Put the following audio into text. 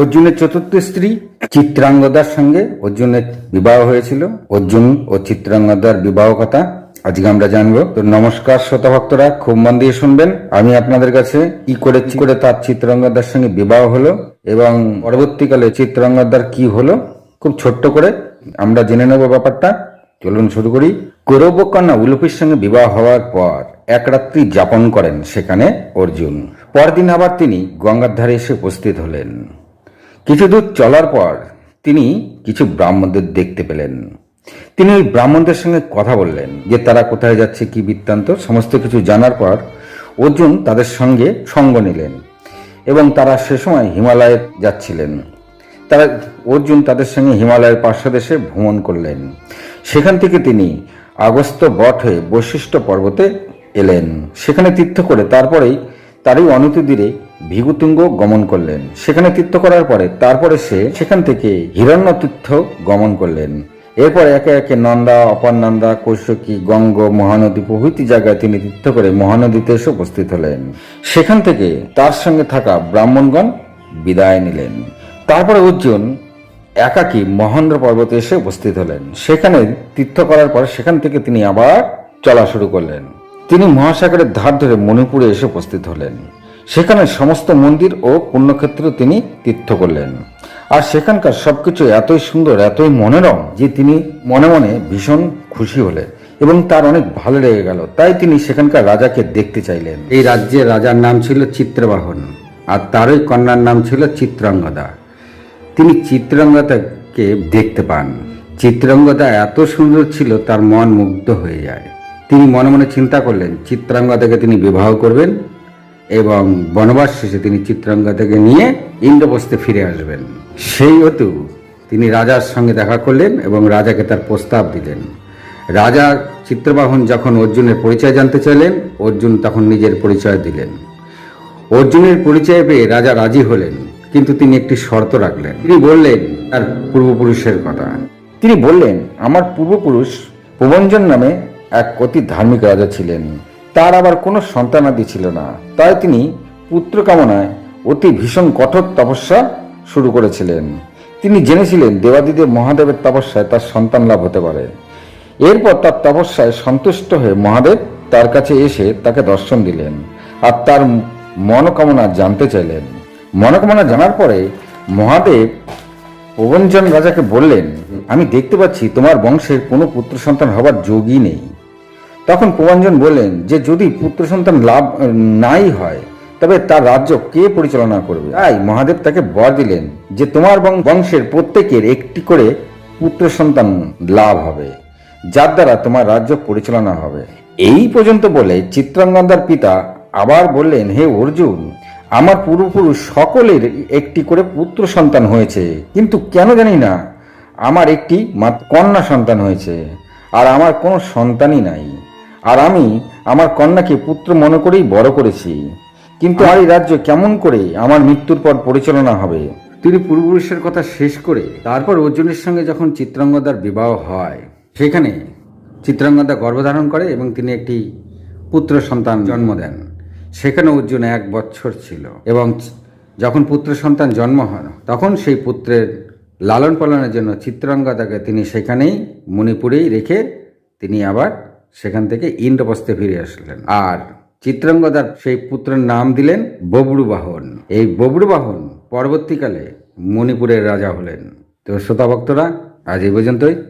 অর্জুনের চতুর্থ স্ত্রী চিত্রাঙ্গদার সঙ্গে অর্জুনের বিবাহ হয়েছিল। অর্জুন ও চিত্রাঙ্গদার বিবাহ কথা আজকে আমরা জানব। তো নমস্কার শ্রোতা ভক্তরা খুব মন দিয়ে শুনবেন। আমি আপনাদের কাছে কি করে কি করে তার চিত্রাঙ্গদার সঙ্গে বিবাহ হলো এবং পরবর্তীকালে চিত্রাঙ্গদার কি হলো, খুব ছোট্ট করে আমরা জেনে নেব ব্যাপারটা। চলুন শুরু করি। কৌরব কন্যা উলুপির সঙ্গে বিবাহ হওয়ার পর এক রাত্রি যাপন করেন সেখানে অর্জুন। পরদিন আবার তিনি গঙ্গার ধারে এসে উপস্থিত হলেন। কিছু দূর চলার পর তিনি কিছু ব্রাহ্মণদের দেখতে পেলেন। তিনি ওই ব্রাহ্মণদের সঙ্গে কথা বললেন যে তারা কোথায় যাচ্ছে, কি বৃত্তান্ত, সমস্ত কিছু জানার পর অর্জুন তাদের সঙ্গে সঙ্গ নিলেন এবং তারা সে সময় হিমালয়ে যাচ্ছিলেন। তারা, অর্জুন তাদের সঙ্গে হিমালয়ের পার্শ্বদেশে ভ্রমণ করলেন। সেখান থেকে তিনি আগস্ত বট হয়ে বৈশিষ্ট্য পর্বতে এলেন। সেখানে তীর্থ করে তারপরেই তারই অনতিদূরে ভিগুতুঙ্গ গমন করলেন। সেখানে তীর্থ করার পরে, তারপরে সে সেখান থেকে হিরণ্য তীর্থ গমন করলেন। এরপর একে একে নন্দা অপরনন্দা কৌশকী, গঙ্গ, মহানদী প্রভৃতি জায়গায় তিনি তীর্থ করে মহানদীতে এসে উপস্থিত হলেন। সেখান থেকে তার সঙ্গে থাকা ব্রাহ্মণগণ বিদায় নিলেন। তারপরে অর্জুন একাকী মহেন্দ্র পর্বতে এসে উপস্থিত হলেন। সেখানে তীর্থ করার পর সেখান থেকে তিনি আবার চলা শুরু করলেন। তিনি মহাসাগরের ধার ধরে মণিপুরে এসে উপস্থিত হলেন। সেখানে সমস্ত মন্দির ও পুণ্যক্ষেত্র তিনি তীর্থ করলেন। আর সেখানকার সবকিছু এতই সুন্দর, এতই মনোরম, যে তিনি মনে মনে ভীষণ খুশি হলেন এবং তার অনেক ভালো লেগে গেল। তাই তিনি সেখানকার রাজাকে দেখতে চাইলেন। এই রাজ্যের রাজার নাম ছিল চিত্রবাহন, আর তারই কন্যার নাম ছিল চিত্রাঙ্গদা। তিনি চিত্রাঙ্গদাকে দেখতে পান। চিত্রাঙ্গদা এত সুন্দর ছিল, তার মন মুগ্ধ হয়ে যায়। তিনি মনে মনে চিন্তা করলেন, চিত্রাঙ্গদাকে তিনি বিবাহ করবেন? এবং বনবাস শেষে তিনি চিত্রাঙ্গা চিত্রাঙ্গদাকে নিয়ে ইন্দ্রপ্রস্থে ফিরে আসবেন। সেই হেতু তিনি রাজার সঙ্গে দেখা করলেন এবং রাজাকে তার প্রস্তাব দিলেন। রাজা চিত্রবাহন যখন অর্জুনের পরিচয় জানতে চাইলেন, অর্জুন তখন নিজের পরিচয় দিলেন। অর্জুনের পরিচয় পেয়ে রাজা রাজি হলেন, কিন্তু তিনি একটি শর্ত রাখলেন। তিনি বললেন, তার পূর্বপুরুষের কথা। তিনি বললেন, আমার পূর্বপুরুষ প্রবঞ্জন নামে এক অতি ধার্মিক রাজা ছিলেন। তার আবার কোনো সন্তানাদি ছিল না। তাই তিনি পুত্র কামনায় অতি ভীষণ কঠোর তপস্যা শুরু করেছিলেন। তিনি জেনেছিলেন দেবাদিদেব মহাদেবের তপস্যায় তার সন্তান লাভ হতে পারে। এরপর তার তপস্যায় সন্তুষ্ট হয়ে মহাদেব তার কাছে এসে তাকে দর্শন দিলেন আর তার মনোকামনা জানতে চাইলেন। মনোকামনা জানার পরে মহাদেব প্রবঞ্জন রাজাকে বললেন, আমি দেখতে পাচ্ছি তোমার বংশের কোনো পুত্র সন্তান হবার যোগই নেই। তখন প্রবঞ্জন বললেন যে যদি পুত্র সন্তান লাভ নাই হয়, তবে তার রাজ্য কে পরিচালনা করবে? তাই মহাদেব তাকে বর দিলেন যে তোমার বংশের প্রত্যেকের একটি করে পুত্র সন্তান লাভ হবে, যার দ্বারা তোমার রাজ্য পরিচালনা হবে। এই পর্যন্ত বলে চিত্রাঙ্গদার পিতা আবার বললেন, হে অর্জুন, আমার পূর্বপুরুষ সকলের একটি করে পুত্র সন্তান হয়েছে, কিন্তু কেন জানি না, আমার একটি কন্যা সন্তান হয়েছে, আর আমার কোনো সন্তানই নাই। আর আমি আমার কন্যাকে পুত্র মনে করেই বড় করেছি। কিন্তু আর এই রাজ্য কেমন করে আমার মৃত্যুর পর পরিচালনা হবে? তিনি পূর্বপুরুষের কথা শেষ করে তারপর অর্জুনের সঙ্গে যখন চিত্রাঙ্গদার বিবাহ হয় সেখানে চিত্রাঙ্গদা গর্ভধারণ করে এবং তিনি একটি পুত্র সন্তান জন্ম দেন। সেখানে অর্জুন এক বছর ছিল এবং যখন পুত্র সন্তান জন্ম হয় তখন সেই পুত্রের লালন পালনের জন্য চিত্রাঙ্গদাকে তিনি সেখানেই মণিপুরেই রেখে তিনি আবার সেখান থেকে ইন্দ্রপ্রস্থে ফিরে আসলেন। আর চিত্রাঙ্গদার সেই পুত্রের নাম দিলেন ববরুবাহন। এই ববরুবাহন পরবর্তীকালে মণিপুরের রাজা হলেন। তো শ্রোতা ভক্তরা আজ এই পর্যন্তই।